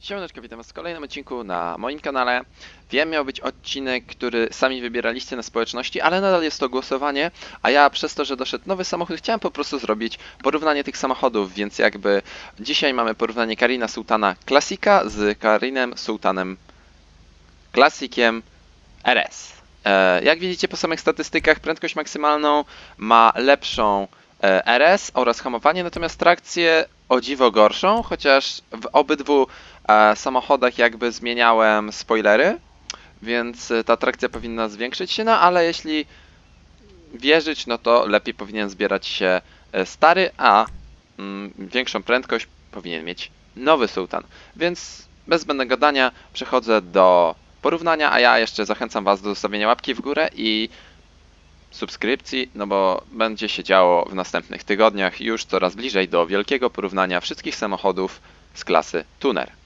Siemaneczko, witam was w kolejnym odcinku na moim kanale. Wiem, miał być odcinek, który sami wybieraliście na społeczności, ale nadal jest to głosowanie, a ja przez to, że doszedł nowy samochód, chciałem po prostu zrobić porównanie tych samochodów, więc jakby dzisiaj mamy porównanie Karina Sultana Klasika z Karinem Sultanem Klasikiem RS. E, Jak widzicie po samych statystykach, prędkość maksymalną ma lepszą RS oraz hamowanie, natomiast trakcję o dziwo gorszą, chociaż w obydwu e, samochodach jakby zmieniałem spoilery, więc e, ta trakcja powinna zwiększyć się, no ale jeśli wierzyć, no to lepiej powinien zbierać się e, stary, a mm, większą prędkość powinien mieć nowy sułtan. Więc bez zbędnego gadania przechodzę do porównania, a ja jeszcze zachęcam Was do zostawienia łapki w górę i subskrypcji, no bo będzie się działo w następnych tygodniach już coraz bliżej do wielkiego porównania wszystkich samochodów z klasy Tuner.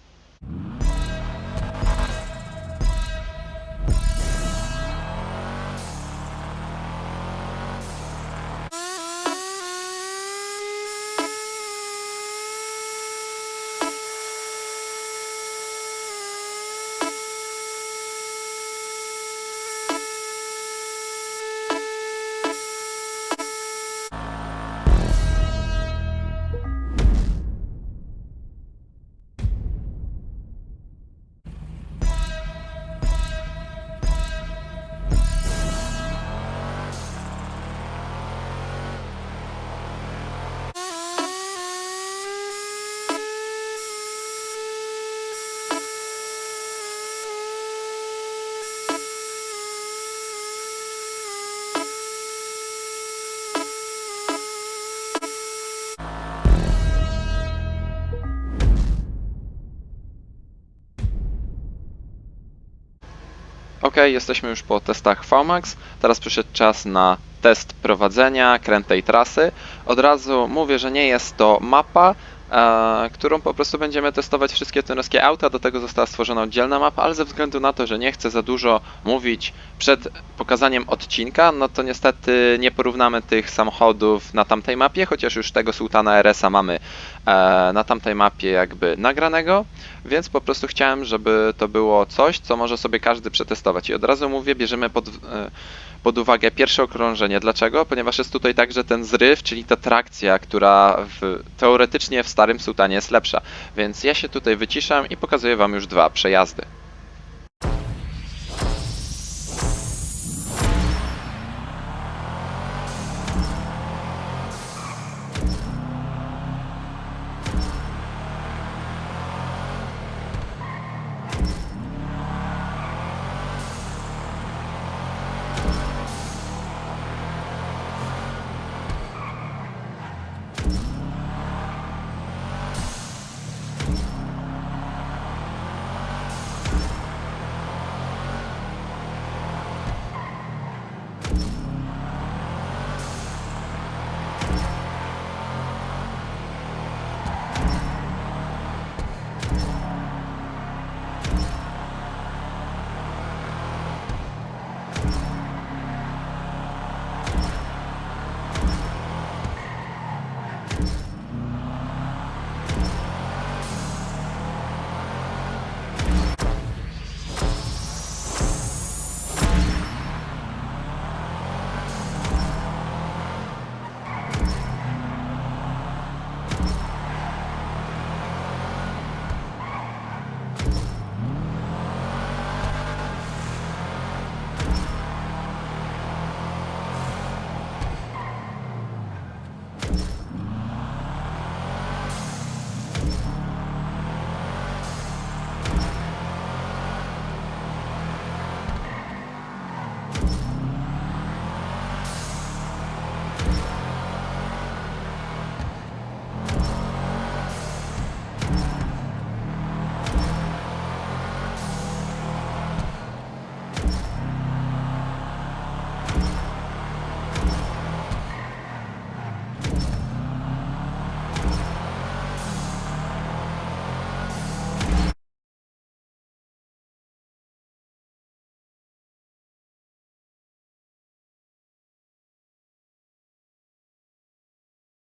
Ok, jesteśmy już po testach VMAX. Teraz przyszedł czas na test prowadzenia krętej trasy. Od razu mówię, że nie jest to mapa, którą po prostu będziemy testować wszystkie tunerskie auta. Do tego została stworzona oddzielna mapa, ale ze względu na to, że nie chcę za dużo mówić przed pokazaniem odcinka, no to niestety nie porównamy tych samochodów na tamtej mapie, chociaż już tego Sultana RS-a mamy e, na tamtej mapie jakby nagranego, więc po prostu chciałem, żeby to było coś, co może sobie każdy przetestować. I od razu mówię, bierzemy pod, e, pod uwagę pierwsze okrążenie. Dlaczego? Ponieważ jest tutaj także ten zryw, czyli ta trakcja, która w, teoretycznie w starym Sultanie jest lepsza. Więc ja się tutaj wyciszam i pokazuję Wam już dwa przejazdy.